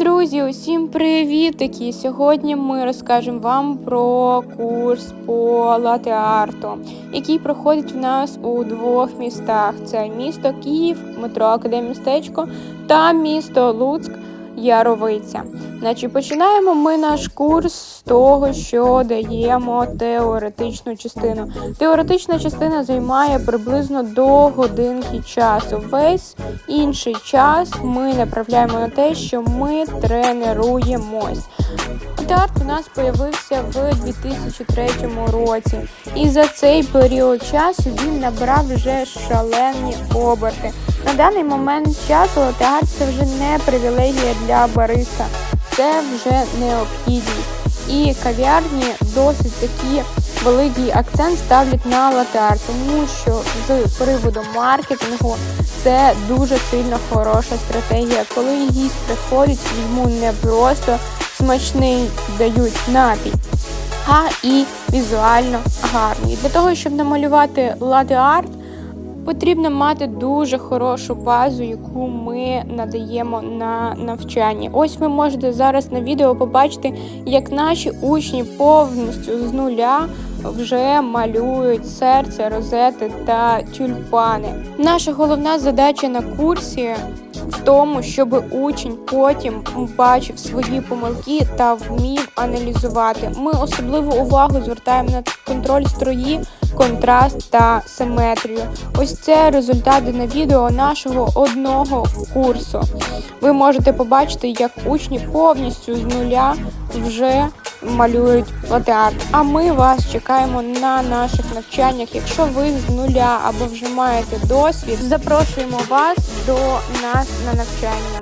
Друзі, усім привітики! Сьогодні ми розкажемо вам про курс по латеарту, який проходить в нас у двох містах: це місто Київ, метро Академістечко та місто Луцьк. Яровиця. Значить, починаємо ми наш курс з того, що даємо теоретичну частину. Теоретична частина займає приблизно до годинки часу. Весь інший час ми направляємо на те, що ми тренуємось. Театр у нас з'явився в 2003 році, і за цей період часу він набрав вже шалені оберти. На даний момент часу театр це вже не привілегія для бариста, це вже необхідність. І кав'ярні досить такі великий акцент ставлять на латеар, тому що з приводу маркетингу це дуже сильно хороша стратегія. Коли гість приходить, йому не просто смачний дають напій, а і візуально гарний. Для того, щоб намалювати ладе-арт, потрібно мати дуже хорошу базу, яку ми надаємо на навчанні. Ось ви можете зараз на відео побачити, як наші учні повністю з нуля вже малюють серце, розети та тюльпани. Наша головна задача на курсі в тому, щоб учень потім бачив свої помилки та вмів аналізувати. Ми особливу увагу звертаємо на контроль строї, контраст та симетрію. Ось це результати на відео нашого одного курсу. Ви можете побачити, як учні повністю з нуля вже малюють латеарт. А ми вас чекаємо на наших навчаннях. Якщо ви з нуля або вже маєте досвід, запрошуємо вас до нас на навчання.